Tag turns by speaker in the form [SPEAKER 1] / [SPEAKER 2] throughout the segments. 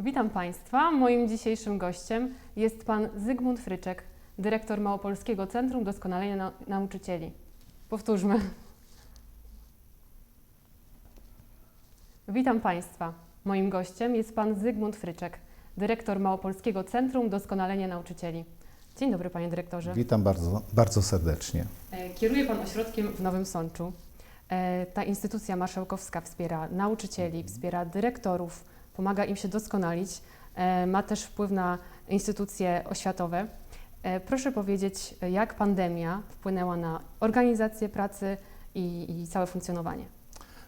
[SPEAKER 1] Witam Państwa. Moim dzisiejszym gościem jest Pan Zygmunt Fryczek, dyrektor Małopolskiego Centrum Doskonalenia Nau- Nauczycieli. Powtórzmy. Witam Państwa. Moim gościem jest Pan Zygmunt Fryczek, dyrektor Małopolskiego Centrum Doskonalenia Nauczycieli. Dzień dobry Panie Dyrektorze.
[SPEAKER 2] Witam bardzo, bardzo serdecznie.
[SPEAKER 1] E, Kieruje Pan ośrodkiem w Nowym Sączu. E, Ta instytucja marszałkowska wspiera nauczycieli, wspiera dyrektorów, pomaga im się doskonalić, e, ma też wpływ na instytucje oświatowe. E, Proszę powiedzieć, jak pandemia wpłynęła na organizację pracy i, i całe funkcjonowanie.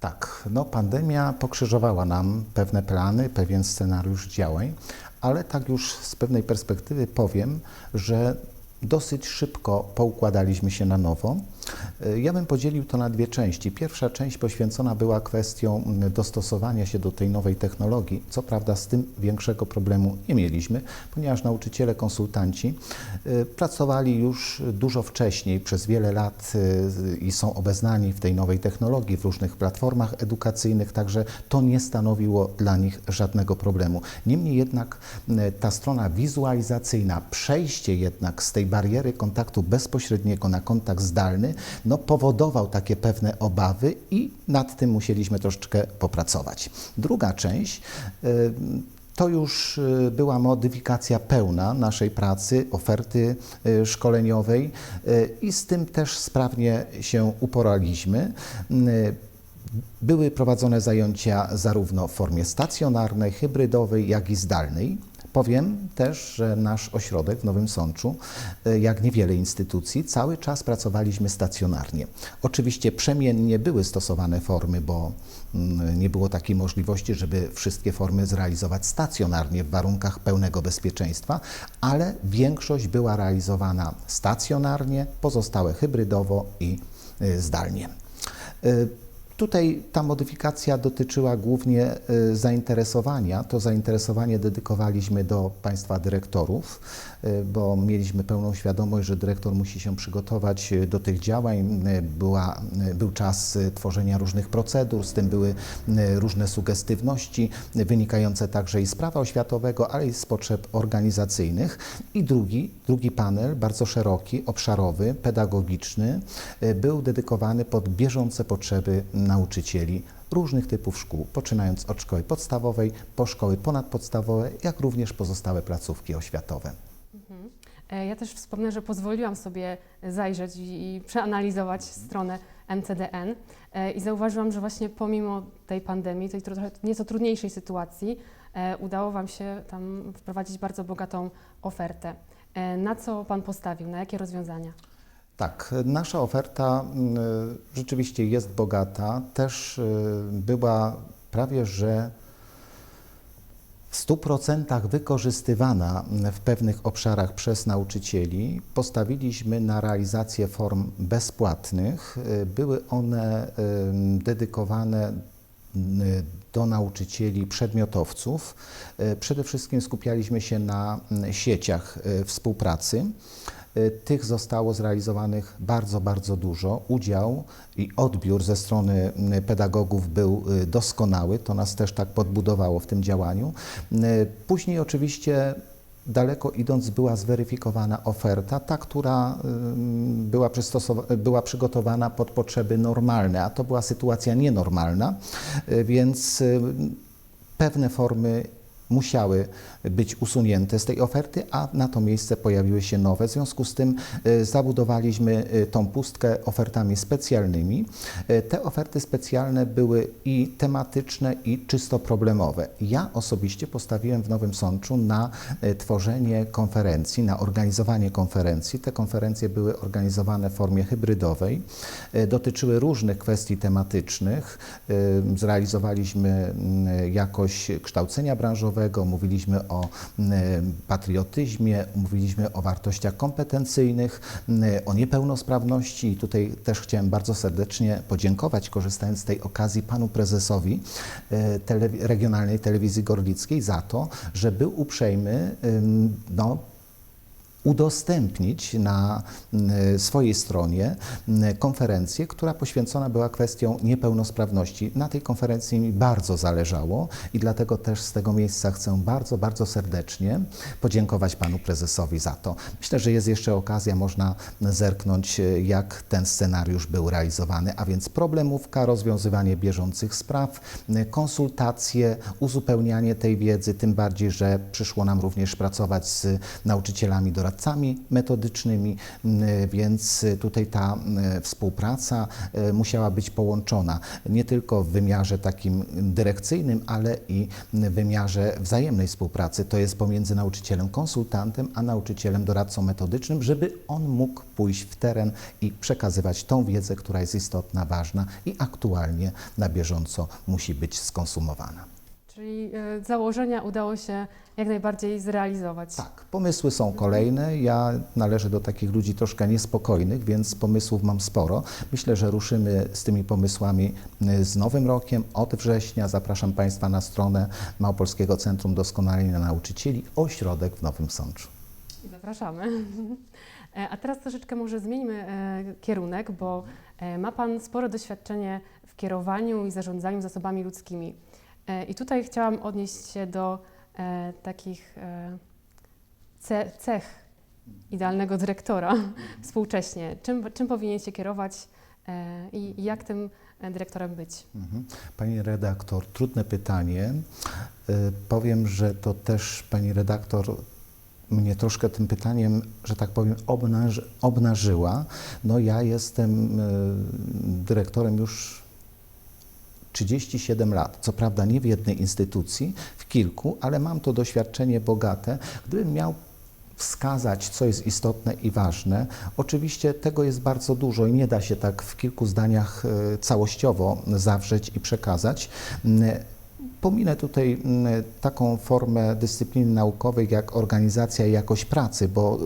[SPEAKER 2] Tak, no pandemia pokrzyżowała nam pewne plany, pewien scenariusz działań, ale tak już z pewnej perspektywy powiem, że dosyć szybko poukładaliśmy się na nowo. Y, Ja bym podzielił to na dwie części. Pierwsza część poświęcona była kwestią mm, dostosowania się do tej nowej technologii. Co prawda z tym większego problemu nie mieliśmy, ponieważ nauczyciele, konsultanci y, pracowali już dużo wcześniej, przez wiele lat y, i są obeznani w tej nowej technologii, w różnych platformach edukacyjnych, także to nie stanowiło dla nich żadnego problemu. Niemniej jednak y, ta strona wizualizacyjna, przejście jednak z tej bariery kontaktu bezpośredniego na kontakt zdalny, no powodował takie pewne obawy i nad tym musieliśmy troszeczkę popracować. Druga część y, to już y, była modyfikacja pełna naszej pracy, oferty y, szkoleniowej i z tym też sprawnie się uporaliśmy. Były prowadzone zajęcia zarówno w formie stacjonarnej, hybrydowej, jak i zdalnej. Powiem też, że nasz ośrodek w Nowym Sączu, y, jak niewiele instytucji, cały czas pracowaliśmy stacjonarnie. Oczywiście przemiennie były stosowane formy, bo mm, nie było takiej możliwości, żeby wszystkie formy zrealizować stacjonarnie w warunkach pełnego bezpieczeństwa, ale większość była realizowana stacjonarnie, pozostałe hybrydowo i y, zdalnie. Tutaj ta modyfikacja dotyczyła głównie y, zainteresowania. To zainteresowanie dedykowaliśmy do Państwa dyrektorów, y, bo mieliśmy pełną świadomość, że dyrektor musi się przygotować y, do tych działań. Była, był czas tworzenia różnych procedur, z tym były różne sugestywności wynikające także i z prawa oświatowego, ale i z potrzeb organizacyjnych. I drugi, drugi panel, bardzo szeroki, obszarowy, pedagogiczny, był dedykowany pod bieżące potrzeby nauczycieli różnych typów szkół, poczynając od szkoły podstawowej, po szkoły ponadpodstawowe, jak również pozostałe placówki oświatowe.
[SPEAKER 1] E, Ja też wspomnę, że pozwoliłam sobie zajrzeć i, przeanalizować stronę MCDN e, i zauważyłam, że właśnie pomimo tej pandemii, tej trochę nieco trudniejszej sytuacji, e, udało Wam się tam wprowadzić bardzo bogatą ofertę. Na co Pan postawił, na jakie rozwiązania?
[SPEAKER 2] Tak, nasza oferta mm, rzeczywiście jest bogata. Też y, była prawie że w 100% wykorzystywana w pewnych obszarach przez nauczycieli. Postawiliśmy na realizację form bezpłatnych. Y, Były one dedykowane y, do nauczycieli przedmiotowców. Przede wszystkim skupialiśmy się na mm, sieciach współpracy. Y, Tych zostało zrealizowanych bardzo, bardzo dużo. Udział i odbiór ze strony pedagogów był y, doskonały. To nas też tak podbudowało w tym działaniu. Y, Później oczywiście daleko idąc była zweryfikowana oferta, ta, która była, była przygotowana pod potrzeby normalne, a to była sytuacja nienormalna, więc pewne formy musiały być usunięte z tej oferty, a na to miejsce pojawiły się nowe. W związku z tym y, zabudowaliśmy y, tą pustkę ofertami specjalnymi. Y, Te oferty specjalne były i tematyczne, i czysto problemowe. Ja osobiście postawiłem w Nowym Sączu na tworzenie konferencji, na organizowanie konferencji. Te konferencje były organizowane w formie hybrydowej, dotyczyły różnych kwestii tematycznych. Zrealizowaliśmy jakość kształcenia branżowego, mówiliśmy o mm, patriotyzmie, mówiliśmy o wartościach kompetencyjnych, mm, o niepełnosprawności. I tutaj też chciałem bardzo serdecznie podziękować, korzystając z tej okazji, panu prezesowi e, Regionalnej Telewizji Gorlickiej za to, że był uprzejmy no, udostępnić na mm, swojej stronie mm, konferencję, która poświęcona była kwestią niepełnosprawności. Na tej konferencji mi bardzo zależało i dlatego też z tego miejsca chcę bardzo, bardzo serdecznie podziękować panu prezesowi za to. Myślę, że jest jeszcze okazja, można zerknąć, e, jak ten scenariusz był realizowany, a więc problemówka, rozwiązywanie bieżących spraw, konsultacje, uzupełnianie tej wiedzy, tym bardziej, że przyszło nam również pracować z nauczycielami, doradcami metodycznymi, m, więc tutaj ta współpraca e, musiała być połączona nie tylko w wymiarze takim dyrekcyjnym, ale i w wymiarze wzajemnej współpracy. To jest pomiędzy nauczycielem konsultantem, a nauczycielem doradcą metodycznym, żeby on mógł pójść w teren i przekazywać tą wiedzę, która jest istotna, ważna i aktualnie na bieżąco musi być skonsumowana.
[SPEAKER 1] Czyli e, założenia udało się jak najbardziej zrealizować.
[SPEAKER 2] Tak, pomysły są kolejne. Ja należę do takich ludzi troszkę niespokojnych, więc pomysłów mam sporo. Myślę, że ruszymy z tymi pomysłami y, z Nowym Rokiem. Od września zapraszam Państwa na stronę Małopolskiego Centrum Doskonalenia Nauczycieli Ośrodek w Nowym Sączu.
[SPEAKER 1] Zapraszamy. E, A teraz troszeczkę może zmieńmy e, kierunek, bo e, ma Pan spore doświadczenie w kierowaniu i zarządzaniu zasobami ludzkimi. E, I tutaj chciałam odnieść się do e, takich e, ce, cech idealnego dyrektora współcześnie. Czym, czym powinien się kierować e, i, jak tym e, dyrektorem być?
[SPEAKER 2] Mhm. Pani redaktor, trudne pytanie. Y, Powiem, że to też pani redaktor mnie troszkę tym pytaniem, że tak powiem, obnaż, obnażyła. No ja jestem dyrektorem już 37 lat. Co prawda nie w jednej instytucji, w kilku, ale mam to doświadczenie bogate. Gdybym miał wskazać, co jest istotne i ważne. Oczywiście tego jest bardzo dużo i nie da się tak w kilku zdaniach e, całościowo zawrzeć i przekazać. Pominę tutaj mm, taką formę dyscypliny naukowej jak organizacja i jakość pracy, bo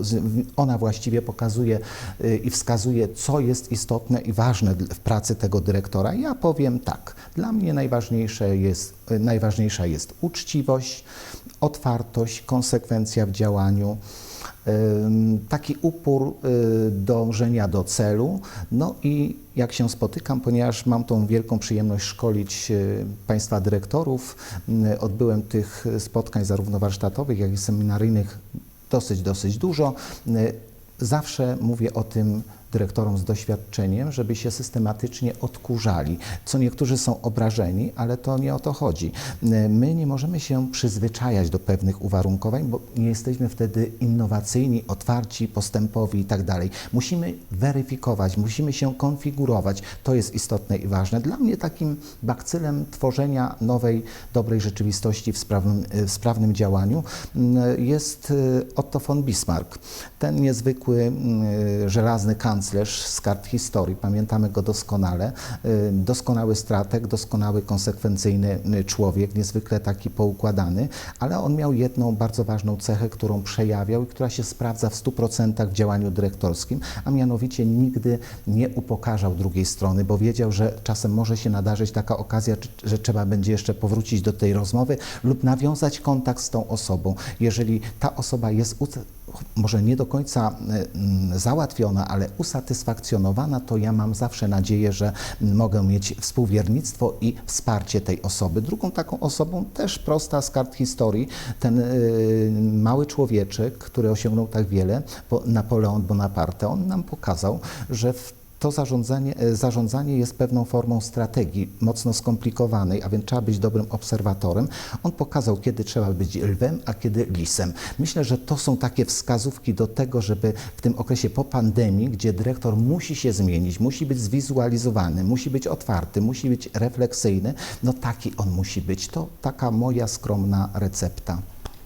[SPEAKER 2] ona właściwie pokazuje y, i wskazuje, co jest istotne i ważne w pracy tego dyrektora. Ja powiem tak, dla mnie najważniejsze jest, y, najważniejsza jest uczciwość, otwartość, konsekwencja w działaniu, taki upór y, dążenia do celu. No i jak się spotykam, ponieważ mam tą wielką przyjemność szkolić y, Państwa dyrektorów, y, odbyłem tych spotkań zarówno warsztatowych, jak i seminaryjnych dosyć, dosyć dużo. Zawsze mówię o tym dyrektorom z doświadczeniem, żeby się systematycznie odkurzali. Co niektórzy są obrażeni, ale to nie o to chodzi. My nie możemy się przyzwyczajać do pewnych uwarunkowań, bo nie jesteśmy wtedy innowacyjni, otwarci, postępowi i tak. Musimy weryfikować, musimy się konfigurować. To jest istotne i ważne. Dla mnie takim bakcylem tworzenia nowej, dobrej rzeczywistości w sprawnym, w sprawnym działaniu mm, jest y, Otto von Bismarck. Ten niezwykły, mm, żelazny kanclerz z kart historii, pamiętamy go doskonale. Y, Doskonały strateg, doskonały, konsekwencyjny y, człowiek, niezwykle taki poukładany, ale on miał jedną bardzo ważną cechę, którą przejawiał i która się sprawdza w 100% w działaniu dyrektorskim, a mianowicie nigdy nie upokarzał drugiej strony, bo wiedział, że czasem może się nadarzyć taka okazja, że trzeba będzie jeszcze powrócić do tej rozmowy lub nawiązać kontakt z tą osobą. Jeżeli ta osoba jest może nie do końca y, mm, załatwiona, ale usatysfakcjonowana, to ja mam zawsze nadzieję, że mogę mieć współwiernictwo i wsparcie tej osoby. Drugą taką osobą, też prosta z kart historii, ten y, mały człowieczek, który osiągnął tak wiele, bo Napoleon Bonaparte, on nam pokazał, że w to zarządzanie, e, zarządzanie jest pewną formą strategii, mocno skomplikowanej, a więc trzeba być dobrym obserwatorem. On pokazał, kiedy trzeba być lwem, a kiedy lisem. Myślę, że to są takie wskazówki do tego, żeby w tym okresie po pandemii, gdzie dyrektor musi się zmienić, musi być zwizualizowany, musi być otwarty, musi być refleksyjny, no taki on musi być. To taka moja skromna recepta.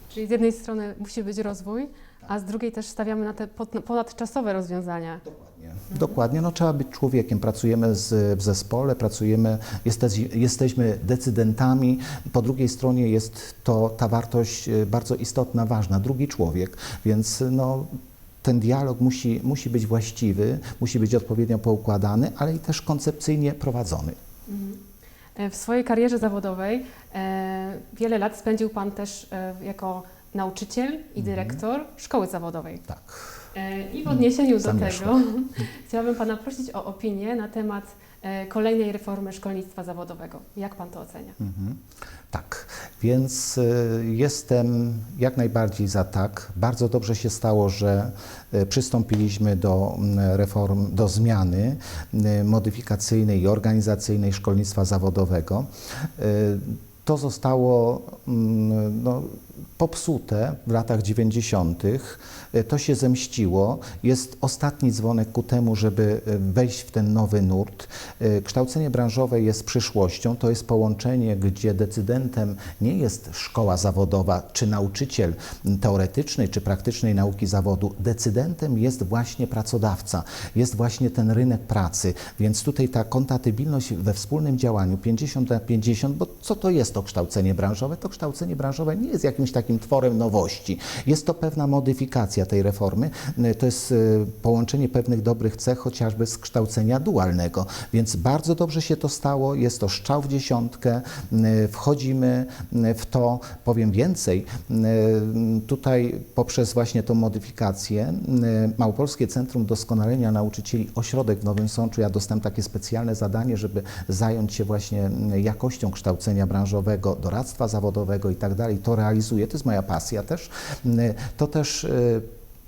[SPEAKER 1] Czyli z jednej strony musi być rozwój, a z drugiej też stawiamy na te ponadczasowe rozwiązania.
[SPEAKER 2] Dokładnie. Dokładnie, no trzeba być człowiekiem. Pracujemy z, w zespole, pracujemy, jesteś, jesteśmy decydentami. Po drugiej stronie jest to ta wartość e, bardzo istotna, ważna, drugi człowiek, więc no, ten dialog musi, musi być właściwy, musi być odpowiednio poukładany, ale i też koncepcyjnie prowadzony.
[SPEAKER 1] E, W swojej karierze zawodowej e, wiele lat spędził Pan też e, jako nauczyciel i dyrektor szkoły zawodowej.
[SPEAKER 2] Tak.
[SPEAKER 1] E, I w odniesieniu do tego chciałabym Pana prosić o opinię na temat e, kolejnej reformy szkolnictwa zawodowego. Jak Pan to ocenia?
[SPEAKER 2] Mhm. Tak, więc y, jestem jak najbardziej za tak. Bardzo dobrze się stało, że przystąpiliśmy do reform, do zmiany modyfikacyjnej i organizacyjnej szkolnictwa zawodowego. To zostało no, popsute w latach 90. Y, To się zemściło. Jest ostatni dzwonek ku temu, żeby y, wejść w ten nowy nurt. Y, Kształcenie branżowe jest przyszłością. To jest połączenie, gdzie decydentem nie jest szkoła zawodowa czy nauczyciel teoretycznej czy praktycznej nauki zawodu. Decydentem jest właśnie pracodawca, jest właśnie ten rynek pracy. Więc tutaj ta kompatybilność we wspólnym działaniu 50 na 50, bo co to jest to kształcenie branżowe? To kształcenie branżowe nie jest jakimś takim tworem nowości. Jest to pewna modyfikacja tej reformy. Y, To jest y, połączenie pewnych dobrych cech, chociażby z kształcenia dualnego. Więc bardzo dobrze się to stało. Jest to strzał w dziesiątkę. Y, Wchodzimy w to. Powiem więcej. Tutaj poprzez właśnie tą modyfikację Małopolskie Centrum Doskonalenia Nauczycieli Ośrodek w Nowym Sączu. Ja dostałem takie specjalne zadanie, żeby zająć się właśnie jakością kształcenia branżowego, doradztwa zawodowego i tak dalej. To realizuję. To jest moja pasja też. Y, To też y,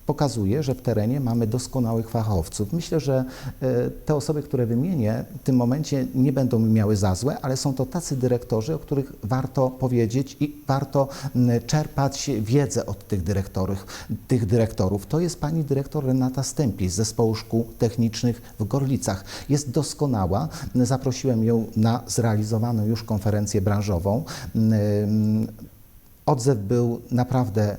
[SPEAKER 2] pokazuje, że w terenie mamy doskonałych fachowców. Myślę, że e, te osoby, które wymienię, w tym momencie nie będą mi miały za złe, ale są to tacy dyrektorzy, o których warto powiedzieć i warto m, czerpać wiedzę od tych dyrektorów. Tych dyrektorów. To jest pani dyrektor Renata Stępiś z Zespołu Szkół Technicznych w Gorlicach. Jest doskonała. Zaprosiłem ją na zrealizowaną już konferencję branżową. Odzew był naprawdę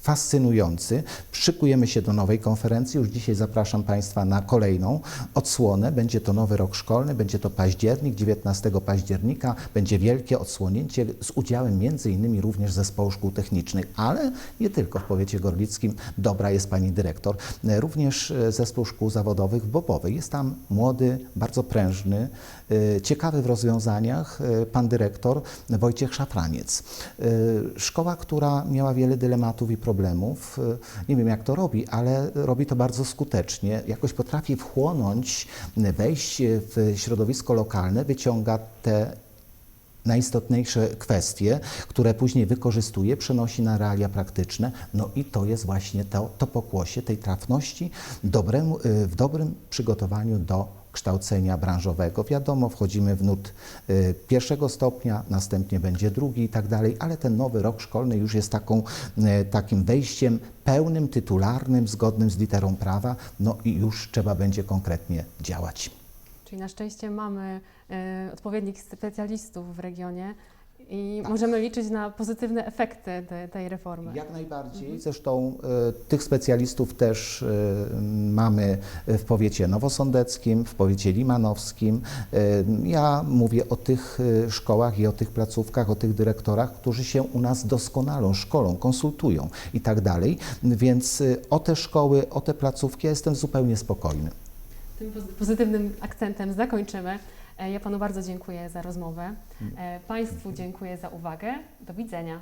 [SPEAKER 2] fascynujący. Szykujemy się do nowej konferencji. Już dzisiaj zapraszam Państwa na kolejną odsłonę. Będzie to nowy rok szkolny, będzie to październik, 19 października. Będzie wielkie odsłonięcie z udziałem między innymi również zespołu szkół technicznych, ale nie tylko w powiecie gorlickim. Dobra jest Pani dyrektor. Również e, zespół szkół zawodowych w Bobowej. Jest tam młody, bardzo prężny, e, ciekawy w rozwiązaniach e, pan dyrektor Wojciech Szafraniec. E, Szkoła, która miała wiele dylematów i problemów. E, Nie wiem, jak to robi, ale robi to bardzo skutecznie. Jakoś potrafi wchłonąć, wejść w środowisko lokalne, wyciąga te najistotniejsze kwestie, które później wykorzystuje, przenosi na realia praktyczne. No i to jest właśnie to, to pokłosie tej trafności dobremu, y, w dobrym przygotowaniu do kształcenia branżowego. Wiadomo, wchodzimy w nurt y, pierwszego stopnia, następnie będzie drugi i tak dalej, ale ten nowy rok szkolny już jest taką, y, takim wejściem pełnym, tytularnym, zgodnym z literą prawa, no i już trzeba będzie konkretnie działać.
[SPEAKER 1] Czyli na szczęście mamy e, odpowiednich specjalistów w regionie i
[SPEAKER 2] Tak.
[SPEAKER 1] możemy liczyć na pozytywne efekty te, tej reformy.
[SPEAKER 2] Jak najbardziej. Zresztą e, tych specjalistów też e, mamy w powiecie nowosądeckim, w powiecie limanowskim. E, ja mówię o tych szkołach i o tych placówkach, o tych dyrektorach, którzy się u nas doskonalą, szkolą, konsultują i tak dalej. Więc o te szkoły, o te placówki ja jestem zupełnie spokojny.
[SPEAKER 1] Tym pozy- pozytywnym akcentem zakończymy. E, Ja Panu bardzo dziękuję za rozmowę. E, Państwu dziękuję za uwagę. Do widzenia.